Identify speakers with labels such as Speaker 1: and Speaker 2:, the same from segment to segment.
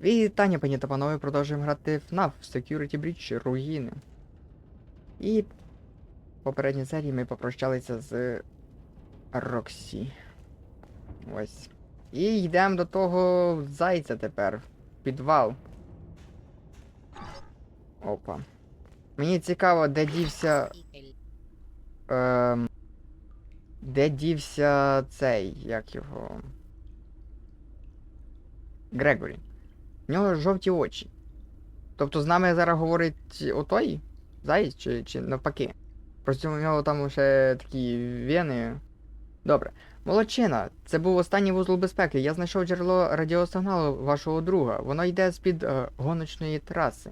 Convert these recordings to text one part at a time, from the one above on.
Speaker 1: Вітання, пані та панове, продовжуємо грати в FNAF Security Breach Руїни. І в попередній серії ми попрощалися з Роксі. Ось. І йдемо до того зайця тепер. Підвал. Опа. Мені цікаво, де дівся. Ем, де дівся цей, як його. Грегорі. В нього жовті очі. Тобто з нами зараз говорить отой? Заєць чи, чи навпаки? Просто у нього там ще такі вени. Добре. Молодчина, це був останній вузол безпеки. Я знайшов джерело радіосигналу вашого друга. Воно йде з-під е, гоночної траси.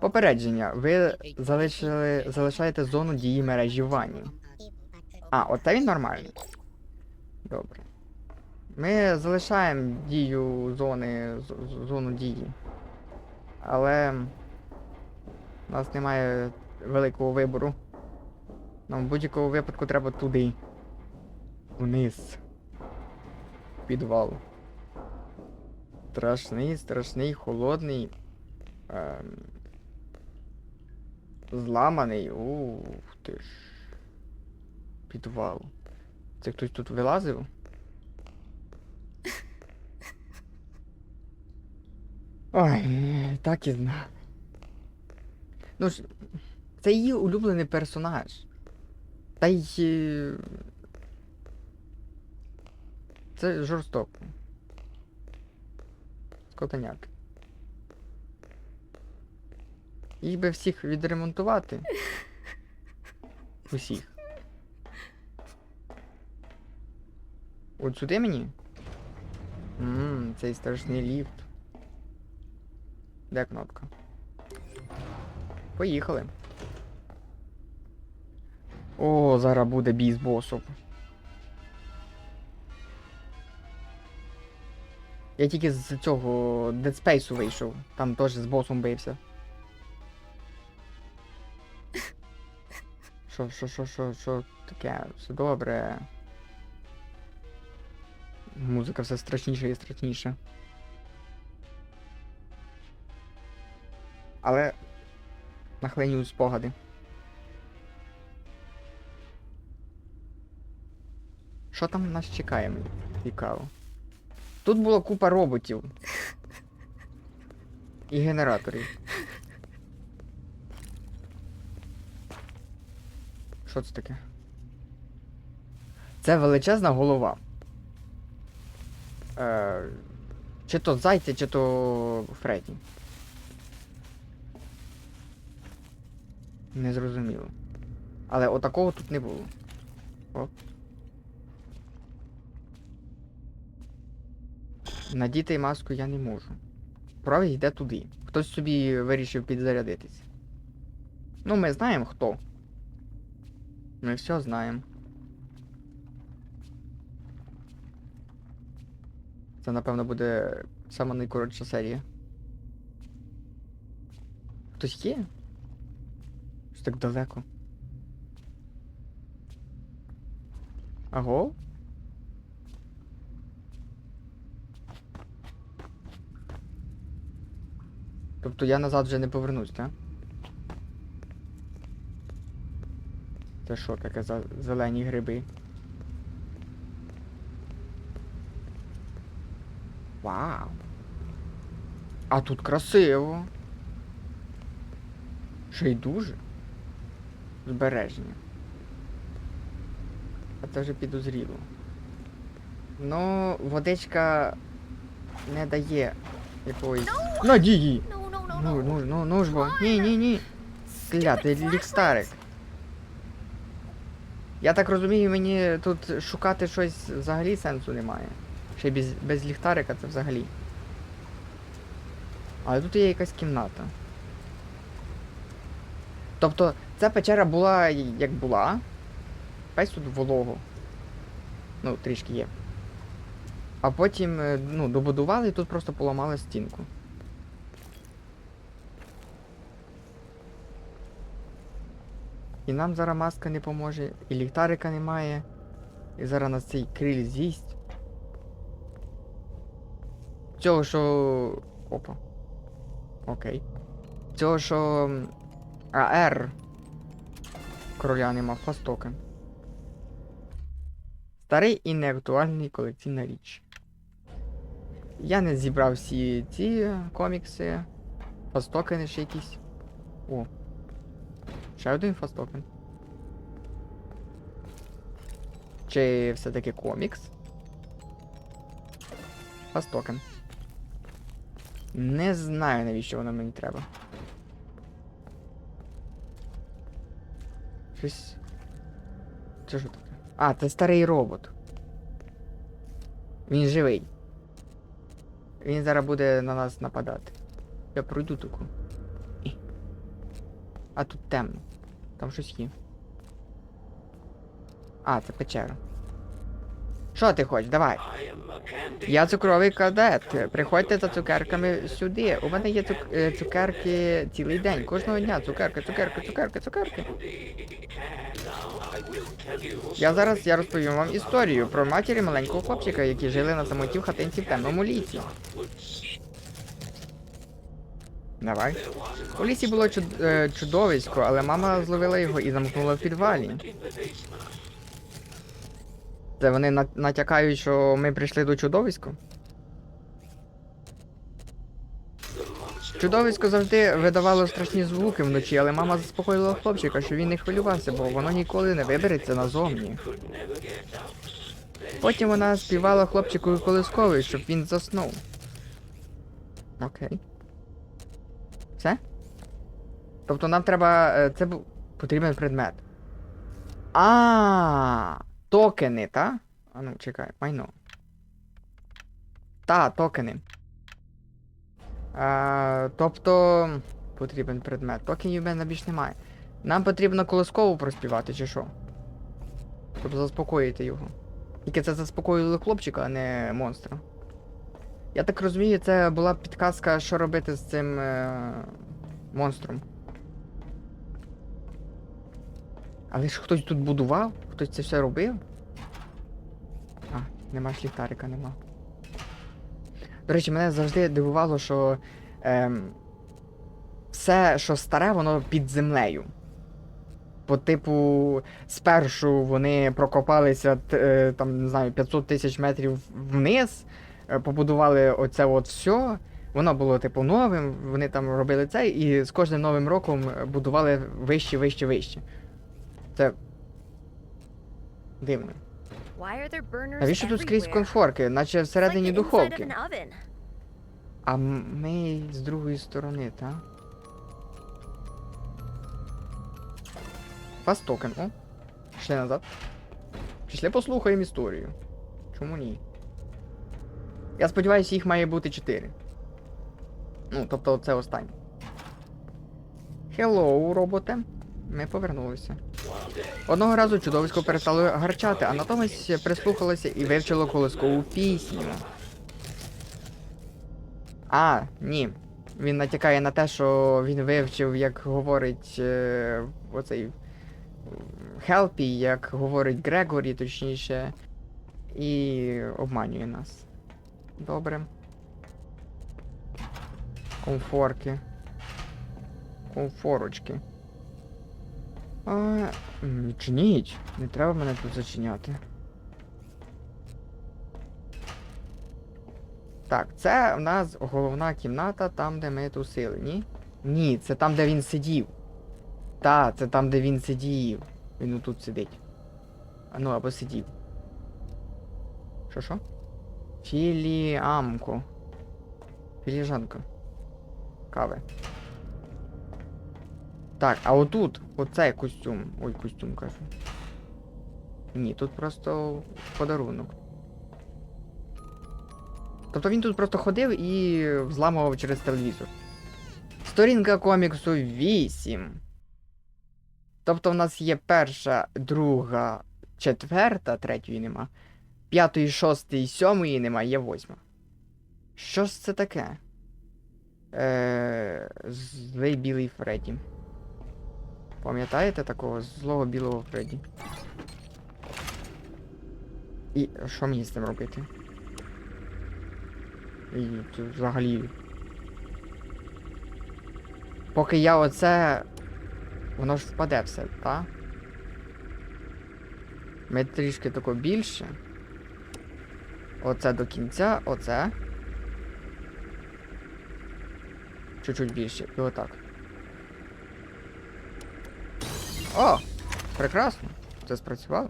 Speaker 1: Попередження. Ви залишили, залишаєте зону дії мережі Вані. А, оце він нормальний. Добре. Ми залишаємо дію зони, зону дії. Але у нас немає великого вибору. Нам в будь-якому випадку треба туди. Вниз. Підвал. Страшний, страшний, холодний. Ем... Зламаний. Ух ти ж. Підвал. Це хтось тут вилазив? Ой, так і знав. Ну ж, це її улюблений персонаж. Та й. е, Це жорстоко. Скотаняк. Їх би всіх відремонтувати. Усіх. От сюди мені? Ммм, цей страшний ліфт. Де кнопка? Поїхали. О, зараз буде бій з босом. Я тільки з цього Dead Space вийшов. Там теж з босом бився. Що, що, що, що, що таке? Все добре. Музика все страшніша і страшніша. Але нахлинюю спогади. Що там нас чекає, мені цікаво. Тут була купа роботів. І генераторів. Що це таке? Це величезна голова. Е, чи то зайця, чи то Фредді. Незрозуміло. Але отакого тут не було. Оп. Надіти маску я не можу. Правий йде туди. Хтось собі вирішив підзарядитись. Ну, ми знаємо хто. Ми все знаємо. Це, напевно, буде сама найкоротша серія. Хтось є? Так далеко? Аго? Тобто я назад вже не повернусь, так? Це що таке за зелені гриби? Вау! А тут красиво! Ще й дуже. Збереження. А це вже підозріло. Ну, водичка не дає якоїсь надії.
Speaker 2: No, no,
Speaker 1: Ну,
Speaker 2: no.
Speaker 1: ну, ну, ну ж бо. Ні, ні, ні. Клятий ліхтарик. Я так розумію, мені тут шукати щось взагалі сенсу немає. Ще без, без ліхтарика це взагалі. Але тут є якась кімната. Тобто, ця печера була як була. Весь тут волого. Ну, трішки є. А потім, е, ну, добудували і тут просто поламали стінку. І нам зараз маска не поможе, і ліхтарика немає. І зараз нас цей криль з'їсть. Цього, що. Опа. Окей. Цього, що. АР. Короля нема, фастокен. Старий і неактуальний колекційна річ. Я не зібрав всі ці комікси. Фастокени ще якісь. О. Ще один фастокен. Чи все-таки комікс? Фастокен. Не знаю, навіщо воно мені треба. Щось. Це що таке? А, це старий робот. Він живий. Він зараз буде на нас нападати. Я пройду таку. А тут темно. Там щось є. А, це печера. Що ти хочеш? Давай. Я цукровий кадет. Приходьте за цукерками сюди. У мене є цук... е, цукерки цілий день. Кожного дня цукерки, цукерки, цукерки, цукерки. Я зараз я розповім вам історію про матері маленького хлопчика, які жили на самоті в хатинці в темному лісі. Давай. У лісі було чуд... е, чудовисько, але мама зловила його і замкнула в підвалі. Це вони на- натякають, що ми прийшли до чудовиська? Чудовисько завжди видавало страшні звуки вночі, але мама заспокоїла хлопчика, що він не хвилювався, бо воно ніколи не вибереться назовні. Потім вона співала хлопчику колисковий, щоб він заснув. Окей. Все? Тобто нам треба. е, Це був потрібен предмет. А, токени, та? А ну, чекай, майно. Та, токени. А, тобто. Потрібен предмет. Токенів в мене більш немає. Нам потрібно колоскову проспівати, чи що? Щоб заспокоїти його. Тільки це заспокоїли хлопчика, а не монстра. Я так розумію, це була підказка, що робити з цим е... монстром. Але ж хтось тут будував? Хтось це все робив? А, нема ж ліхтарика, нема. До речі, мене завжди дивувало, що ем, все, що старе, воно під землею. По типу, спершу вони прокопалися е, там, не знаю, 500 тисяч метрів вниз, е, побудували оце от все. Воно було, типу, новим, вони там робили це, і з кожним новим роком будували вище, вище, вище. Це. Дивно. Навіщо тут скрізь конфорки, наче всередині духовки? А ми з другої сторони, та? Фастокен, о. Пішли назад. Пішли послухаємо історію. Чому ні? Я сподіваюся, їх має бути 4. Ну, тобто це останнє. Хеллоу, роботе. Ми повернулися. Одного разу чудовисько перестало гарчати, а натомість прислухалося і вивчило колискову пісню. А, ні. Він натякає на те, що він вивчив, як говорить е, оцей Хелпі, як говорить Грегорі, точніше, і обманює нас. Добре. Комфорки. Комфорочки. А, м, Відчиніть. Не треба мене тут зачиняти. Так, це в нас головна кімната, там, де ми тусили, ні? Ні, це там, де він сидів. Та, це там, де він сидів. Він отут сидить. А ну, або сидів. Що що? Філіамко. Філіжанка. Кави. Так, а отут, оцей костюм. Ой, костюм кажу. Ні, тут просто подарунок. Тобто він тут просто ходив і взламував через телевізор. Сторінка коміксу 8. Тобто в нас є перша, друга, четверта, третьої нема. П'ятої, шостої, сьомої нема, є восьма. Що ж це таке? Е, злий білий Фредді. Пам'ятаєте такого злого білого Фредді? І що мені з цим робити? І це взагалі. Поки я оце. Воно ж впаде все, так? Ми трішки тако більше. Оце до кінця, оце. Чуть-чуть більше. І отак. О! Прекрасно. Це спрацювало.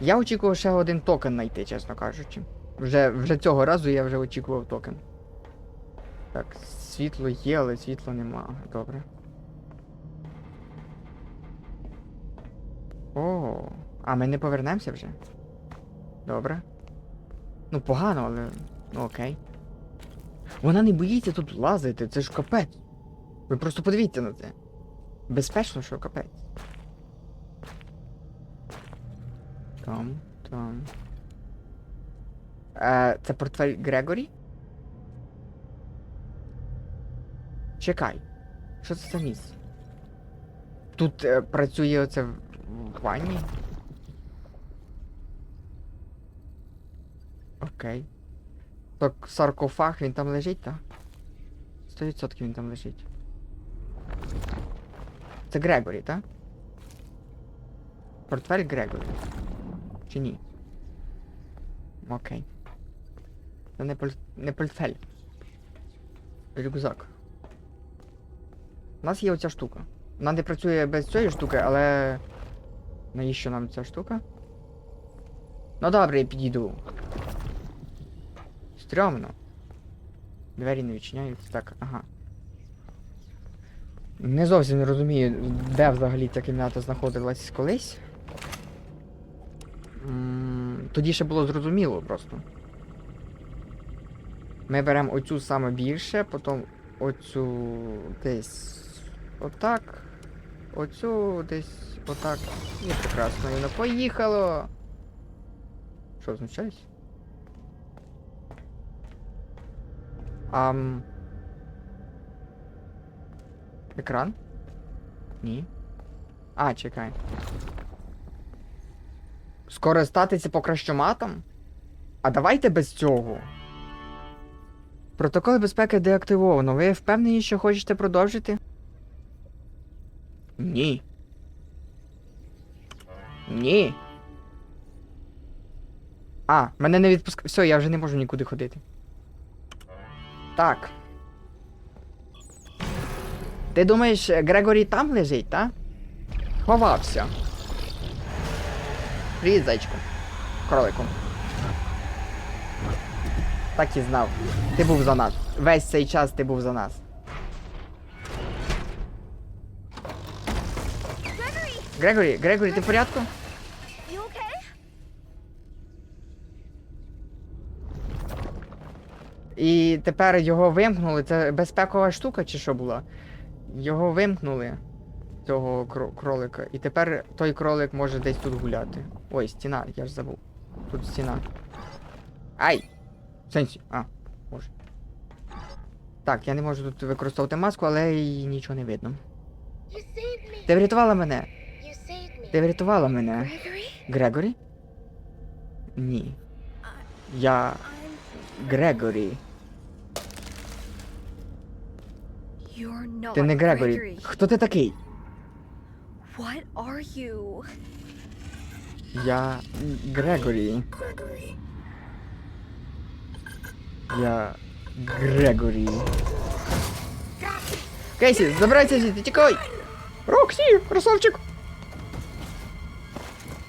Speaker 1: Я очікував ще один токен знайти, чесно кажучи. Вже, вже цього разу я вже очікував токен. Так, світло є, але світла нема. Добре. О, а ми не повернемося вже? Добре. Ну, погано, але. Ну окей. Вона не боїться тут лазити, це ж капець. Ви просто подивіться на це. Безпечно, що капець. Там, там. Е, це портфель Грегорі? Чекай. Що це за місце? Тут е, працює оце в, ванні? Окей. Так, саркофаг, він там лежить, так? 100% він там лежить. Це Грегорі, так? Портфель Грегорі. Чи ні? Окей. Це не, поль... не портфель. Рюкзак. У нас є оця штука. Вона не працює без цієї штуки, але. Навіщо нам ця штука? Ну добре, я підійду. Стрьомно. Двері не відчиняються. Так, ага. Не зовсім не розумію, де взагалі ця кімната знаходилась колись. Тоді ще було зрозуміло просто. Ми беремо оцю саме більше, потім оцю десь отак. Оцю десь отак. І прекрасно. Воно поїхало. Що означає? Ам. Екран? Ні. А, чекай. Скористатися покращоматом? А давайте без цього. Протокол безпеки деактивовано. Ви впевнені, що хочете продовжити? Ні. Ні. А, мене не відпускає. Все, я вже не можу нікуди ходити. Так. Ти думаєш, Грегорі там лежить, та? Ховався. Привіт, зайчку. Кролику. Так і знав. Ти був за нас. Весь цей час ти був за нас. Грегорі, Грегорі, ти в порядку? І тепер його вимкнули. Це безпекова штука чи що була? Його вимкнули. Цього кро- кролика. І тепер той кролик може десь тут гуляти. Ой, стіна, я ж забув. Тут стіна. Ай! Сенсі. А, може. Так, я не можу тут використовувати маску, але й нічого не видно. Ти врятувала мене. Ти врятувала мене. Грегорі? Ні. Я Грегорі.
Speaker 2: You're not
Speaker 1: Ти не Грегорі. Хто ти такий?
Speaker 2: What are you?
Speaker 1: Я Грегорі. Я Грегорі. Кейсі, забирайся звідти, тікай! Роксі, красавчик!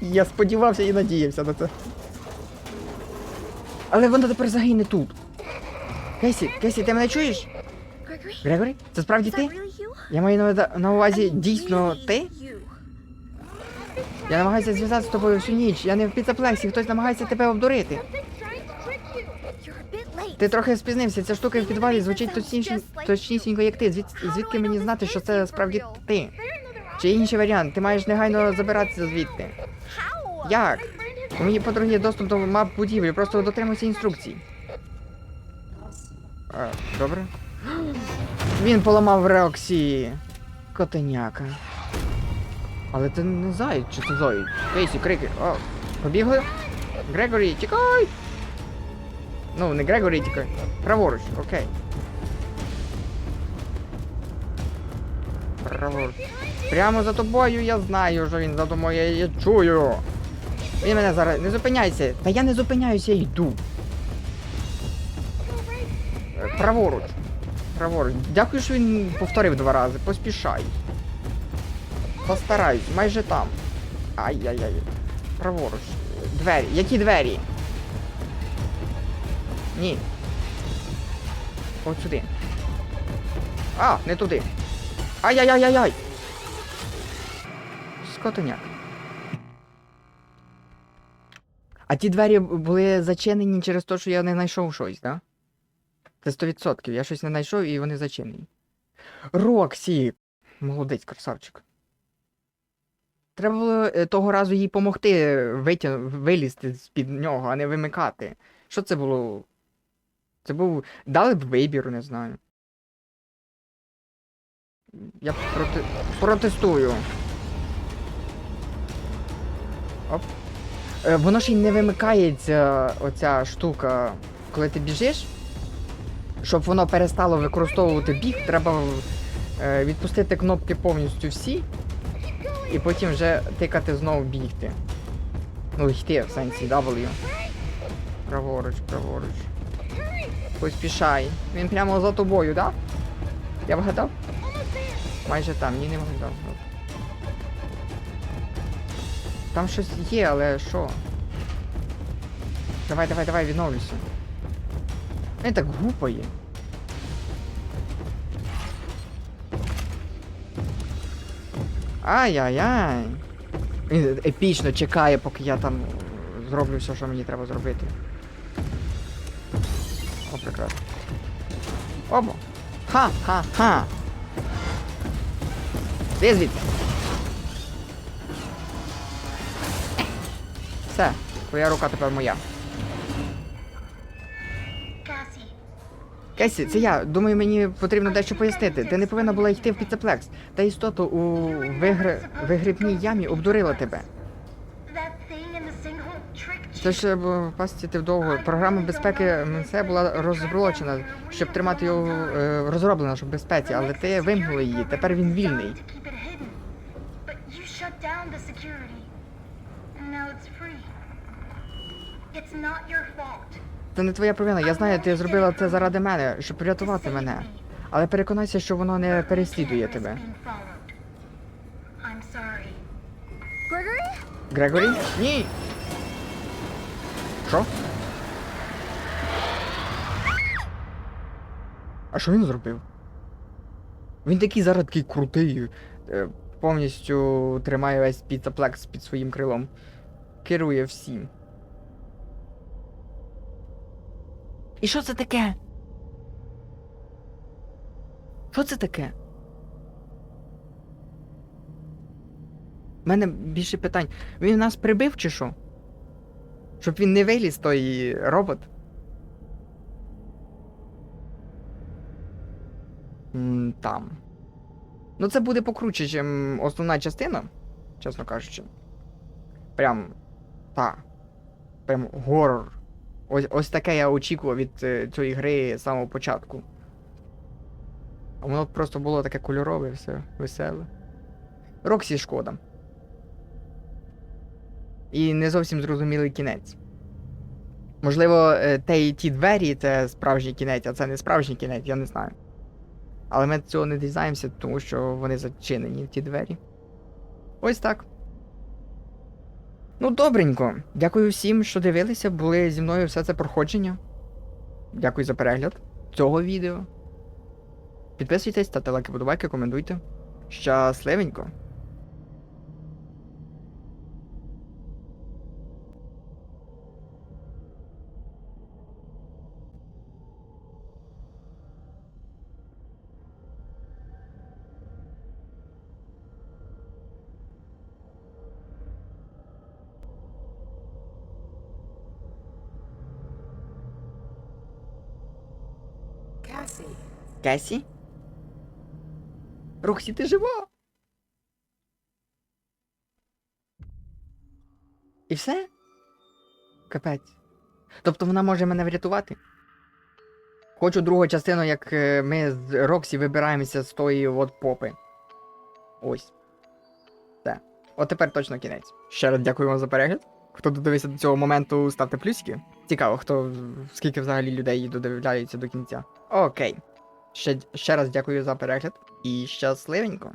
Speaker 1: Я сподівався і надіявся на це. Але вона тепер загине тут. Кейсі, Кейсі, ти мене чуєш? Грегорі? Це справді ти? Я маю на, увазі дійсно ти? Я намагаюся зв'язатися з тобою всю ніч. Я не в піцаплексі, хтось намагається тебе обдурити. Ти трохи спізнився, ця штука в підвалі звучить точніше, точнісінько, як ти. Звід, звідки мені знати, що це справді ти? Чи інший варіант? Ти маєш негайно забиратися звідти. Як? У моїй подруги є доступ до мап будівлі, просто дотримуйся інструкцій. А, добре. Він поламав Роксі. Котеняка. Але це не заєць, чи це заєць? Кейсі, крики. О, побігли? Грегорі, тікай! Ну, не Грегорі, тільки. Праворуч, окей. Праворуч. Прямо за тобою я знаю, що він за тобою, я, я чую. Він мене зараз. Не зупиняйся. Та я не зупиняюся, я йду. Е, Праворуч. Праворуч. Дякую, що він повторив два рази. Поспішай. Постараюсь, майже там. Ай-яй-яй. Праворуч. Двері. Які двері? Ні. От сюди. А, не туди. Ай-яй-яй-яй-яй. Скотиняк. А ті двері були зачинені через те, що я не знайшов щось, так? Да? Це 100%. Я щось не знайшов і вони зачинені. Роксі! Молодець, красавчик. Треба було е, того разу їй помогти витя... вилізти з-під нього, а не вимикати. Що це було? Це був. Дали б вибір, не знаю. Я проти... протестую. Оп. Е, воно ж і не вимикається, оця штука, коли ти біжиш. Щоб воно перестало використовувати біг, треба е, відпустити кнопки повністю всі, і потім вже тикати знову бігти. Ну, йти в сенсі W. Праворуч, праворуч. Поспішай. Він прямо за тобою, так? Да? Я вгадав? Майже там, ні, не вгадав. Там щось є, але що? Давай, давай, давай, відновлюйся. Він так гупає. Ай-яй-яй. Епічно чекає, поки я там зроблю все, що мені треба зробити. О, прекрасно. Обо. Ха-ха-ха. Ти звідти. Все, твоя рука тепер моя. Кесі, це я. Думаю, мені потрібно дещо пояснити. Ти не повинна була йти в піцеплекс. Та істоту у вигр... вигрібній ямі обдурила тебе. Це ж пасті ти вдовго. Програма безпеки МСЕ була роззброчена, щоб тримати його е, щоб безпеці, але ти вимкнула її. Тепер він вільний.
Speaker 3: It's not your fault.
Speaker 1: Це не твоя провина. Я знаю, ти зробила це заради мене, щоб врятувати мене. Але переконайся, що воно не переслідує тебе. Грегорі? Ні. Що? А що він зробив? Він такий зараз такий крутий. е, Повністю тримає весь піцаплекс під своїм крилом. Керує всім. І що це таке? Що це таке? У мене більше питань. Він нас прибив чи що? Щоб він не виліз, той робот. Там. Ну це буде покруче, ніж основна частина, чесно кажучи. Прям. Та. Прям горор. Ось, ось таке я очікував від е, цієї гри з самого початку. А воно просто було таке кольорове, все веселе. Роксі шкода. І не зовсім зрозумілий кінець. Можливо, е, те і ті двері це справжній кінець, а це не справжній кінець, я не знаю. Але ми цього не дізнаємося, тому що вони зачинені, ті двері. Ось так. Ну, добренько. Дякую всім, що дивилися, були зі мною все це проходження. Дякую за перегляд цього відео. Підписуйтесь, ставте лайки, подобайки, коментуйте. Щасливенько!
Speaker 4: Cassie.
Speaker 1: Кесі? Роксі, ти жива? І все? Капець. Тобто вона може мене врятувати. Хочу другу частину, як е, ми з Роксі вибираємося з тої от попи. Ось. Все. От тепер точно кінець. Ще раз дякую вам за перегляд. Хто додивився до цього моменту, ставте плюсики. Цікаво, хто скільки взагалі людей додивляється до кінця. Окей. Ще, ще раз дякую за перегляд і щасливенько.